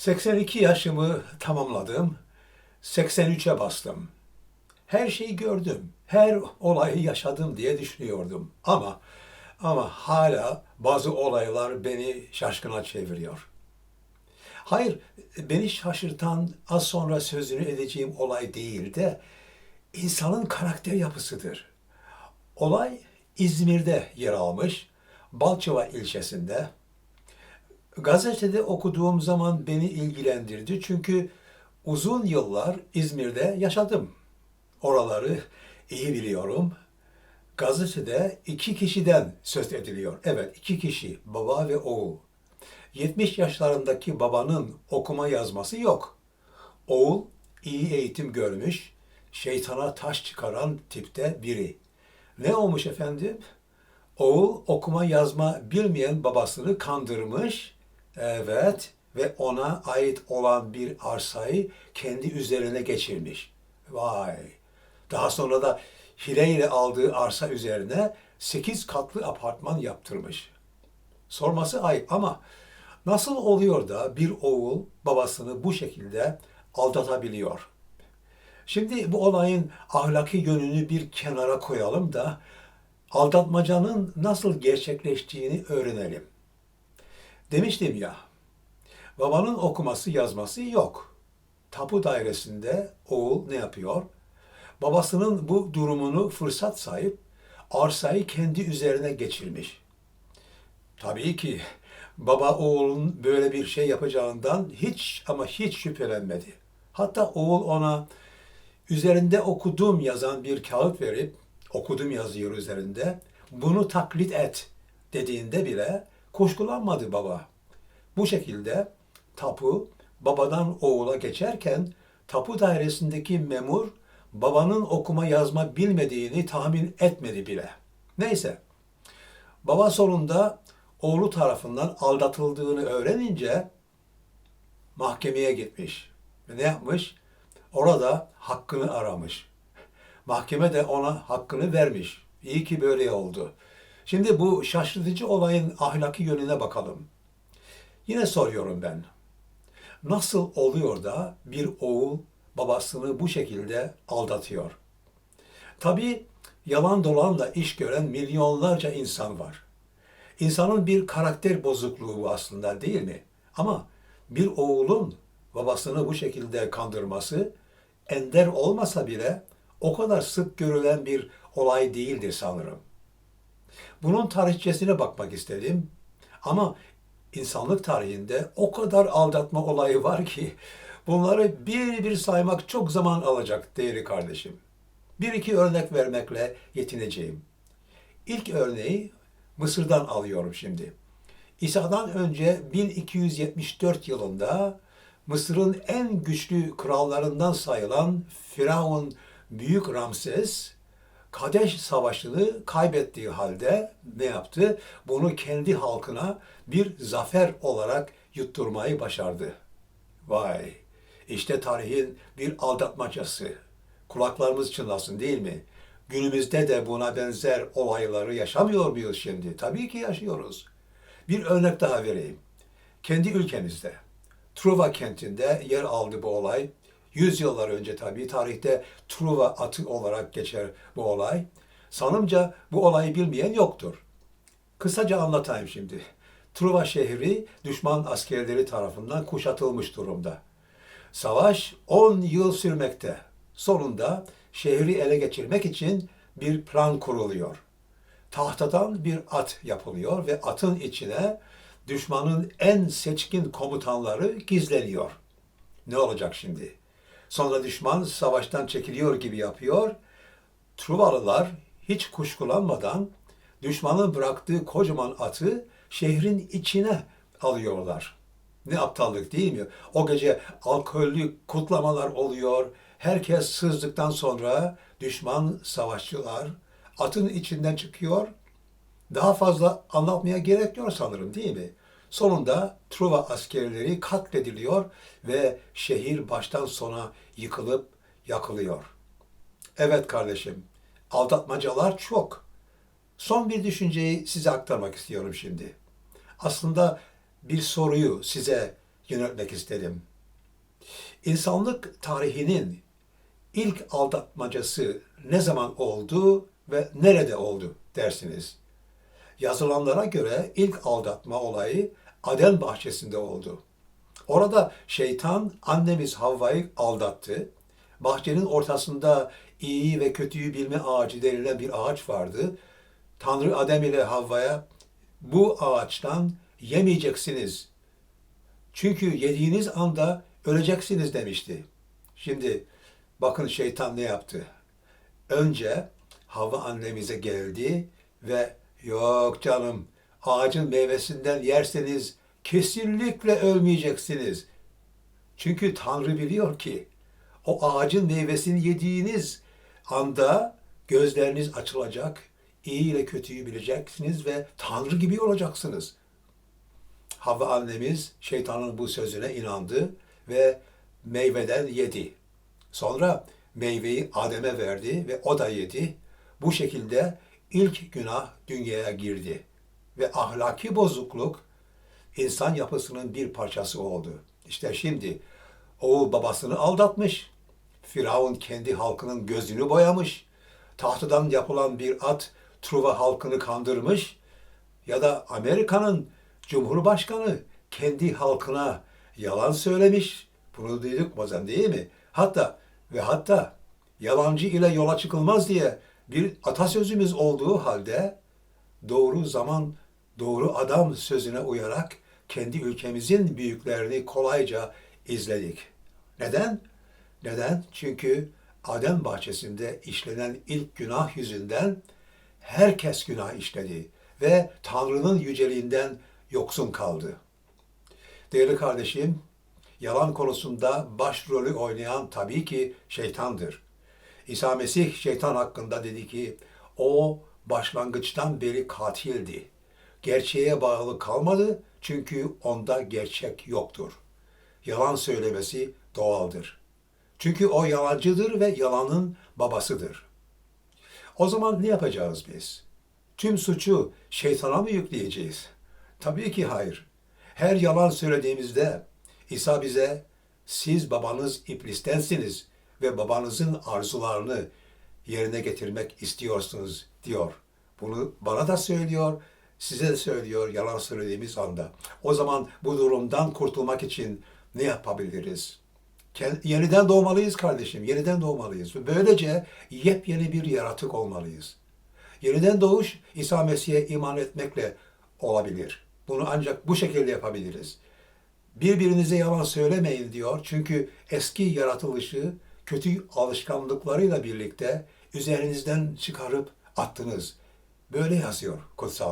82 yaşımı tamamladım. 83'e bastım. Her şeyi gördüm. Her olayı yaşadım diye düşünüyordum. Ama ama hala bazı olaylar beni şaşkına çeviriyor. Hayır, beni şaşırtan az sonra sözünü edeceğim olay değil de insanın karakter yapısıdır. Olay İzmir'de yer almış, Balçova ilçesinde. Gazetede okuduğum zaman beni ilgilendirdi çünkü uzun yıllar İzmir'de yaşadım. Oraları iyi biliyorum. Gazetede iki kişiden söz ediliyor. Evet, iki kişi, baba ve oğul. 70 yaşlarındaki babanın okuma yazması yok. Oğul iyi eğitim görmüş, şeytana taş çıkaran tipte biri. Ne olmuş efendim? Oğul okuma yazma bilmeyen babasını kandırmış. Evet ve ona ait olan bir arsayı kendi üzerine geçirmiş. Vay. Daha sonra da hileyle aldığı arsa üzerine 8 katlı apartman yaptırmış. Sorması ayıp ama nasıl oluyor da bir oğul babasını bu şekilde aldatabiliyor? Şimdi bu olayın ahlaki yönünü bir kenara koyalım da aldatmacanın nasıl gerçekleştiğini öğrenelim. Demiştim ya, babanın okuması yazması yok. Tapu dairesinde oğul ne yapıyor? Babasının bu durumunu fırsat sayıp arsayı kendi üzerine geçirmiş. Tabii ki baba oğlun böyle bir şey yapacağından hiç ama hiç şüphelenmedi. Hatta oğul ona üzerinde okudum yazan bir kağıt verip okudum yazıyor üzerinde. Bunu taklit et dediğinde bile kuşkulanmadı baba. Bu şekilde tapu babadan oğula geçerken tapu dairesindeki memur babanın okuma yazma bilmediğini tahmin etmedi bile. Neyse. Baba sonunda oğlu tarafından aldatıldığını öğrenince mahkemeye gitmiş. Ve ne yapmış? Orada hakkını aramış. Mahkeme de ona hakkını vermiş. İyi ki böyle oldu. Şimdi bu şaşırtıcı olayın ahlaki yönüne bakalım. Yine soruyorum ben. Nasıl oluyor da bir oğul babasını bu şekilde aldatıyor? Tabii yalan dolanla iş gören milyonlarca insan var. İnsanın bir karakter bozukluğu bu aslında değil mi? Ama bir oğulun babasını bu şekilde kandırması ender olmasa bile o kadar sık görülen bir olay değildir sanırım. Bunun tarihçesine bakmak istedim. Ama insanlık tarihinde o kadar aldatma olayı var ki bunları bir bir saymak çok zaman alacak değerli kardeşim. Bir iki örnek vermekle yetineceğim. İlk örneği Mısır'dan alıyorum şimdi. İsa'dan önce 1274 yılında Mısır'ın en güçlü krallarından sayılan Firavun Büyük Ramses Kadeş Savaşı'nı kaybettiği halde ne yaptı? Bunu kendi halkına bir zafer olarak yutturmayı başardı. Vay! İşte tarihin bir aldatmacası. Kulaklarımız çınlasın değil mi? Günümüzde de buna benzer olayları yaşamıyor muyuz şimdi? Tabii ki yaşıyoruz. Bir örnek daha vereyim. Kendi ülkemizde, Truva kentinde yer aldı bu olay. Yüzyıllar önce tabii tarihte Truva atı olarak geçer bu olay. Sanımca bu olayı bilmeyen yoktur. Kısaca anlatayım şimdi. Truva şehri düşman askerleri tarafından kuşatılmış durumda. Savaş 10 yıl sürmekte. Sonunda şehri ele geçirmek için bir plan kuruluyor. Tahtadan bir at yapılıyor ve atın içine düşmanın en seçkin komutanları gizleniyor. Ne olacak şimdi? Sonra düşman savaştan çekiliyor gibi yapıyor. Truvalılar hiç kuşkulanmadan düşmanın bıraktığı kocaman atı şehrin içine alıyorlar. Ne aptallık değil mi? O gece alkollü kutlamalar oluyor. Herkes sızdıktan sonra düşman savaşçılar atın içinden çıkıyor. Daha fazla anlatmaya gerek yok sanırım değil mi? Sonunda Truva askerleri katlediliyor ve şehir baştan sona yıkılıp yakılıyor. Evet kardeşim, aldatmacalar çok. Son bir düşünceyi size aktarmak istiyorum şimdi. Aslında bir soruyu size yöneltmek istedim. İnsanlık tarihinin ilk aldatmacası ne zaman oldu ve nerede oldu dersiniz. Yazılanlara göre ilk aldatma olayı Aden bahçesinde oldu. Orada şeytan annemiz Havva'yı aldattı. Bahçenin ortasında iyi ve kötüyü bilme ağacı denilen bir ağaç vardı. Tanrı Adem ile Havva'ya bu ağaçtan yemeyeceksiniz. Çünkü yediğiniz anda öleceksiniz demişti. Şimdi bakın şeytan ne yaptı? Önce Havva annemize geldi ve yok canım ağacın meyvesinden yerseniz kesinlikle ölmeyeceksiniz. Çünkü Tanrı biliyor ki o ağacın meyvesini yediğiniz anda gözleriniz açılacak, iyi ile kötüyü bileceksiniz ve Tanrı gibi olacaksınız. Havva annemiz şeytanın bu sözüne inandı ve meyveden yedi. Sonra meyveyi Adem'e verdi ve o da yedi. Bu şekilde ilk günah dünyaya girdi ve ahlaki bozukluk insan yapısının bir parçası oldu. İşte şimdi oğul babasını aldatmış. Firavun kendi halkının gözünü boyamış. Tahtadan yapılan bir at Truva halkını kandırmış. Ya da Amerika'nın Cumhurbaşkanı kendi halkına yalan söylemiş. Bunu duyduk bazen değil mi? Hatta ve hatta yalancı ile yola çıkılmaz diye bir atasözümüz olduğu halde doğru zaman, doğru adam sözüne uyarak kendi ülkemizin büyüklerini kolayca izledik. Neden? Neden? Çünkü Adem bahçesinde işlenen ilk günah yüzünden herkes günah işledi ve Tanrı'nın yüceliğinden yoksun kaldı. Değerli kardeşim, yalan konusunda başrolü oynayan tabii ki şeytandır. İsa Mesih şeytan hakkında dedi ki, o başlangıçtan beri katildi. Gerçeğe bağlı kalmadı çünkü onda gerçek yoktur. Yalan söylemesi doğaldır. Çünkü o yalancıdır ve yalanın babasıdır. O zaman ne yapacağız biz? Tüm suçu şeytana mı yükleyeceğiz? Tabii ki hayır. Her yalan söylediğimizde İsa bize siz babanız iblistensiniz ve babanızın arzularını yerine getirmek istiyorsunuz diyor. Bunu bana da söylüyor, size de söylüyor yalan söylediğimiz anda. O zaman bu durumdan kurtulmak için ne yapabiliriz? Yeniden doğmalıyız kardeşim, yeniden doğmalıyız. Böylece yepyeni bir yaratık olmalıyız. Yeniden doğuş İsa Mesih'e iman etmekle olabilir. Bunu ancak bu şekilde yapabiliriz. Birbirinize yalan söylemeyin diyor. Çünkü eski yaratılışı kötü alışkanlıklarıyla birlikte üzerinizden çıkarıp attınız. Böyle yazıyor kutsal